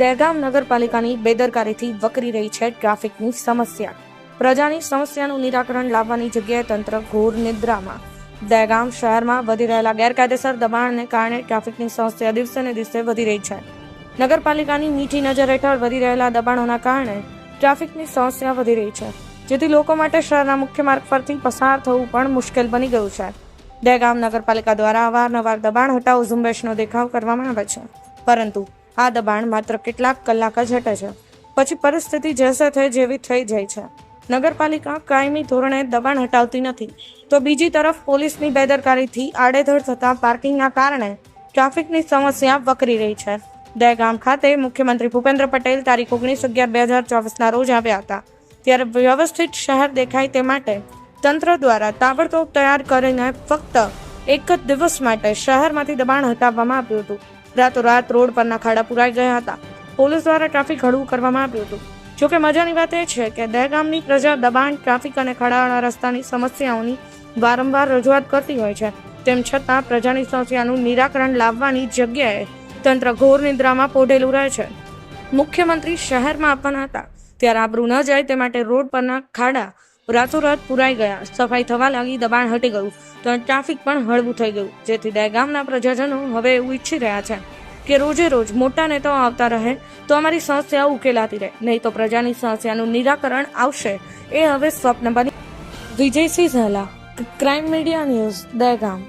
દહેગામ નગરપાલિકાની બેદરકારીથી વકરી રહી છે ટ્રાફિકની સમસ્યા. પ્રજાની સમસ્યાનું નિરાકરણ લાવવાની જગ્યાએ તંત્ર ઘોર નિદ્રામાં. દહેગામ શહેરમાં વધી રહેલા ગેરકાયદેસર દબાણને કારણે ટ્રાફિકની સમસ્યા દિવસે ને દિવસે વધી રહી છે. નગરપાલિકાની મીઠી નજર હેઠળ વધી રહેલા દબાણોના કારણે ટ્રાફિકની સમસ્યા વધી રહી છે, જેથી લોકો માટે શહેરના મુખ્ય માર્ગ પરથી પસાર થવું પણ મુશ્કેલ બની ગયું છે. દહેગામ નગરપાલિકા દ્વારા અવારનવાર દબાણ હટાવો ઝુંબેશનો દેખાવ કરવામાં આવે છે. પરંતુ આ દબાણ માત્ર કેટલાક કલાક જ હટે છે. પછી પરિસ્થિતિ જેસે થઈ જેવી થઈ જાય છે. નગરપાલિકા કાયમી ધોરણે દબાણ હટાવતી નથી. તો બીજી તરફ પોલીસની બેદરકારીથી આડેધડ થતા પાર્કિંગના કારણે ટ્રાફિકની સમસ્યા વકરી રહી છે. દહેગામ ખાતે મુખ્યમંત્રી ભૂપેન્દ્ર પટેલ તારીખ ઓગણીસ અગિયાર બે હજાર ચોવીસના રોજ આવ્યા હતા. ત્યારે વ્યવસ્થિત શહેર દેખાય તે માટે તંત્ર દ્વારા તાબડતોબ તૈયાર કરીને ફક્ત એક જ દિવસ માટે શહેરમાંથી દબાણ હટાવવામાં આવ્યું હતું. રાતોરાત રોડ પરના ખાડા પુરાઈ ગયા હતા. પોલીસ દ્વારા ટ્રાફિક હળવું કરવામાં આવ્યું હતું. જોકે મજાની વાત એ છે કે દહેગામની પ્રજા દબાણ, ટ્રાફિક અને ખાડાવાળા રસ્તાની સમસ્યાઓની વારંવાર રજૂઆત કરતી હોય છે. તેમ છતાં પ્રજાની સમસ્યાનું નિરાકરણ લાવવાની જગ્યાએ તંત્ર ઘોર નિદ્રામાં પોઢેલું રહે છે. મુખ્યમંત્રી શહેરમાં આપવાના હતા. ત્યારે આબરૂ ન જાય તે માટે રોડ પરના ખાડા રાતોરાત પુરાઈ ગયા. સફાઈ થવા લાગી, દબાણ હટી ગયું. તો ટ્રાફિક પણ હળવું થઈ ગયું. જેથી દહેગામના પ્રજાજનો હવે એવું ઈચ્છી રહ્યા છે કે રોજે રોજ મોટા નેતાઓ આવતા રહે તો અમારી સમસ્યાઓ ઉકેલાતી રહે. નહીં તો પ્રજાની સમસ્યાનું નિરાકરણ આવશે. એ હવે સ્વપ્ન બની Vijaysinh Zala crime media news Dahegam.